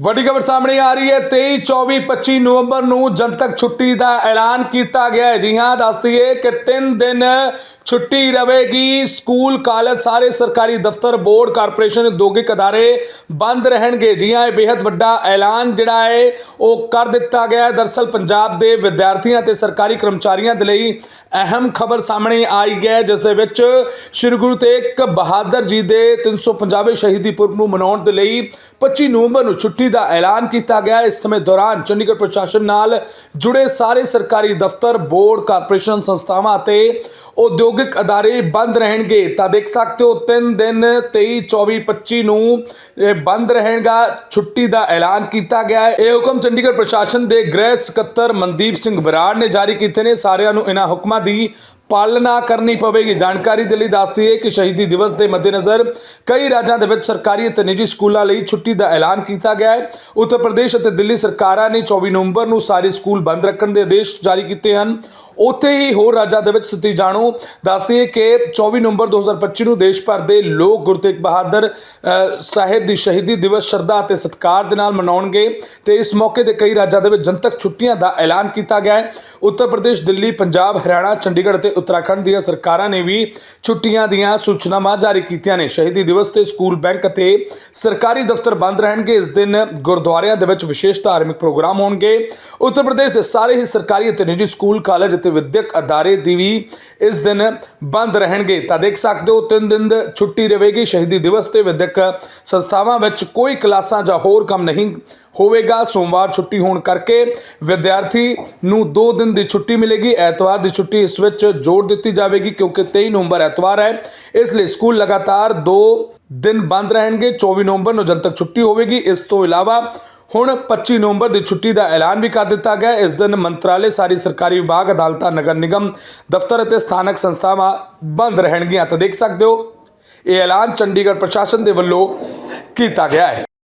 ਵੱਡੀ ਖਬਰ ਸਾਹਮਣੇ ਆ ਰਹੀ ਹੈ। 23 24 25 ਨਵੰਬਰ ਨੂੰ ਜਨਤਕ ਛੁੱਟੀ ਦਾ ਐਲਾਨ ਕੀਤਾ ਗਿਆ ਹੈ। ਜੀ ਹਾਂ ਦੱਸਦੀਏ ਕਿ 3 ਦਿਨ ਛੁੱਟੀ ਰਹੇਗੀ ਸਕੂਲ, ਕਾਲਜ, ਸਾਰੇ ਸਰਕਾਰੀ ਦਫ਼ਤਰ, ਬੋਰਡ, ਕਾਰਪੋਰੇਸ਼ਨ, ਉਦਯੋਗਿਕ ਅਦਾਰੇ ਬੰਦ ਰਹਿਣਗੇ। ਜੀ ਹਾਂ, ਇਹ ਬੇहद ਵੱਡਾ ਐਲਾਨ ਜਿਹੜਾ ਹੈ, ਉਹ ਕਰ ਦਿੱਤਾ ਗਿਆ ਹੈ। ਦਰਸਲ ਪੰਜਾਬ ਦੇ ਵਿਦਿਆਰਥੀਆਂ ਤੇ ਸਰਕਾਰੀ ਕਰਮਚਾਰੀਆਂ ਦੇ ਲਈ ਅਹਿਮ ਖਬਰ ਸਾਹਮਣੇ ਆਈ ਹੈ, ਜਿਸ ਦੇ ਵਿੱਚ ਸ੍ਰੀ ਗੁਰੂ ਤੇਗ ਬਹਾਦਰ ਜੀ ਦੇ 350ਵੇਂ ਸ਼ਹੀਦੀ ਪੁਰਬ ਨੂੰ ਮਨਾਉਣ ਦੇ ਲਈ 25 ਨਵੰਬਰ ਨੂੰ ਛੁੱਟੀ ਦਾ ਐਲਾਨ ਕੀਤਾ ਗਿਆ ਇਸ ਸਮੇਂ ਦੌਰਾਨ ਚੰਡੀਗੜ੍ਹ ਪ੍ਰਸ਼ਾਸਨ ਨਾਲ ਜੁੜੇ ਸਾਰੇ ਸਰਕਾਰੀ ਦਫ਼ਤਰ, ਬੋਰਡ, ਕਾਰਪੋਰੇਸ਼ਨ ਸੰਸਥਾਵਾਂ ਅਤੇ ਉਦਯੋਗਿਕ ਅਦਾਰੇ ਬੰਦ ਰਹਿਣਗੇ। ਤਾਂ ਦੇਖ ਸਕਦੇ ਹੋ 3 ਦਿਨ 23 24 25 ਨੂੰ ਇਹ ਬੰਦ ਰਹਿਣਗਾ। ਛੁੱਟੀ ਦਾ ਐਲਾਨ ਕੀਤਾ ਗਿਆ ਹੈ। ਇਹ ਹੁਕਮ ਚੰਡੀਗੜ੍ਹ ਪ੍ਰਸ਼ਾਸਨ ਦੇ ਗ੍ਰਹਿ ਸਕੱਤਰ ਮਨਦੀਪ ਸਿੰਘ ਬਰਾੜ ਨੇ ਜਾਰੀ ਕੀਤੇ ਨੇ। ਸਾਰਿਆਂ ਨੂੰ ਇਹਨਾਂ ਹੁਕਮਾਂ ਦੀ ਪਾਲਣਾ ਕਰਨੀ ਪਵੇਗੀ। ਜਾਣਕਾਰੀ ਦੇ ਲਈ ਦੱਸਦੀ ਹੈ ਕਿ ਸ਼ਹੀਦੀ ਦਿਵਸ ਦੇ ਮੱਦੇਨਜ਼ਰ ਕਈ ਰਾਜਾਂ ਦੇ ਵਿੱਚ ਸਰਕਾਰੀ ਅਤੇ ਨਿੱਜੀ ਸਕੂਲਾਂ ਲਈ ਛੁੱਟੀ ਦਾ ਐਲਾਨ ਕੀਤਾ ਗਿਆ ਹੈ। ਉੱਤਰ ਪ੍ਰਦੇਸ਼ ਅਤੇ ਦਿੱਲੀ ਸਰਕਾਰਾਂ ਨੇ 24 ਨਵੰਬਰ ਨੂੰ ਸਾਰੇ ਸਕੂਲ ਬੰਦ ਰੱਖਣ ਦੇ ਆਦੇਸ਼ ਜਾਰੀ ਕੀਤੇ ਹਨ। ਉੱਥੇ ਹੀ ਹੋਰ ਰਾਜਾਂ ਦੇ ਵਿੱਚ ਸਥਿਤੀ ਜਾਣੋ ਦੱਸਦੀ ਹੈ ਕਿ 24 ਨਵੰਬਰ 2025 ਨੂੰ ਦੇਸ਼ ਭਰ ਦੇ ਲੋਕ ਗੁਰੂ ਤੇਗ ਬਹਾਦਰ ਸਾਹਿਬ ਦੀ ਸ਼ਹੀਦੀ ਦਿਵਸ ਸ਼ਰਧਾ ਅਤੇ ਸਤਿਕਾਰ ਦੇ ਨਾਲ ਮਨਾਉਣਗੇ ਤੇ ਇਸ ਮੌਕੇ ਤੇ ਕਈ ਰਾਜਾਂ ਦੇ ਵਿੱਚ ਜਨਤਕ ਛੁੱਟੀਆਂ ਦਾ ਐਲਾਨ ਕੀਤਾ ਗਿਆ ਹੈ। ਉੱਤਰ ਪ੍ਰਦੇਸ਼, ਦਿੱਲੀ, ਪੰਜਾਬ, ਹਰਿਆਣਾ, ਚੰਡੀਗੜ੍ਹ ਅਤੇ ਉੱਤਰਾਖੰਡ ਦੀਆਂ ਸਰਕਾਰਾਂ ਨੇ ਵੀ ਛੁੱਟੀਆਂ ਦੀਆਂ ਸੂਚਨਾਵਾਂ ਜਾਰੀ ਕੀਤੀਆਂ ਨੇ। ਸ਼ਹੀਦੀ ਦਿਵਸ ਤੇ ਸਕੂਲ, ਬੈਂਕ ਅਤੇ ਸਰਕਾਰੀ ਦਫ਼ਤਰ ਬੰਦ ਰਹਿਣਗੇ। ਇਸ ਦਿਨ ਗੁਰਦੁਆਰਿਆਂ ਦੇ ਵਿੱਚ ਵਿਸ਼ੇਸ਼ ਧਾਰਮਿਕ ਪ੍ਰੋਗਰਾਮ ਹੋਣਗੇ। ਉੱਤਰ ਪ੍ਰਦੇਸ਼ ਦੇ ਸਾਰੇ ਹੀ ਸਰਕਾਰੀ ਅਤੇ ਨਿੱਜੀ ਸਕੂਲ, ਕਾਲਜ ਅਤੇ ਵਿਦਿਅਕ ਅਦਾਰੇ ਦੀ ਵੀ ਇਸ ਦਿਨ ਬੰਦ ਰਹਿਣਗੇ। ਤਾਂ ਦੇਖ ਸਕਦੇ ਹੋ, ਤਿੰਨ ਦਿਨ ਦੀ ਛੁੱਟੀ ਰਹੇਗੀ। ਸ਼ਹੀਦੀ ਦਿਵਸ ਤੇ ਵਿਦਿਅਕ ਸੰਸਥਾਵਾਂ ਵਿੱਚ ਕੋਈ ਕਲਾਸਾਂ ਜਾਂ ਹੋਰ ਕੰਮ ਨਹੀਂ ਹੋਵੇਗਾ। ਸੋਮਵਾਰ ਛੁੱਟੀ ਹੋਣ ਕਰਕੇ ਵਿਦਿਆਰਥੀ ਨੂੰ 2 ਦਿਨ ਦੀ ਛੁੱਟੀ ਮਿਲੇਗੀ। ਐਤਵਾਰ ਦੀ ਛੁੱਟੀ ਇਸ ਵਿੱਚ ਜੋੜ ਦਿੱਤੀ ਜਾਵੇਗੀ ਕਿਉਂਕਿ 23 ਨਵੰਬਰ ਐਤਵਾਰ ਹੈ। ਇਸ ਲਈ ਸਕੂਲ ਲਗਾਤਾਰ 2 ਦਿਨ ਬੰਦ ਰਹਿਣਗੇ। 24 ਨਵੰਬਰ ਨੂੰ ਜਨਤਕ ਛੁੱਟੀ ਹੋਵੇਗੀ। ਇਸ ਤੋਂ ਇਲਾਵਾ ਹੁਣ 25 ਨਵੰਬਰ ਦੀ ਛੁੱਟੀ ਦਾ ਐਲਾਨ ਵੀ ਕਰ ਦਿੱਤਾ ਗਿਆ। ਇਸ ਦਿਨ ਮੰਤਰਾਲੇ, ਸਾਰੀ ਸਰਕਾਰੀ ਵਿਭਾਗ, ਅਦਾਲਤਾਂ, ਨਗਰ ਨਿਗਮ, ਦਫ਼ਤਰ ਅਤੇ ਸਥਾਨਕ ਸੰਸਥਾਵਾਂ ਬੰਦ ਰਹਿਣਗੀਆਂ। ਤਾਂ ਦੇਖ ਸਕਦੇ ਹੋ, ਇਹ ਐਲਾਨ ਚੰਡੀਗੜ੍ਹ ਪ੍ਰਸ਼ਾਸਨ ਦੇ ਵੱਲੋਂ ਕੀਤਾ ਗਿਆ ਹੈ।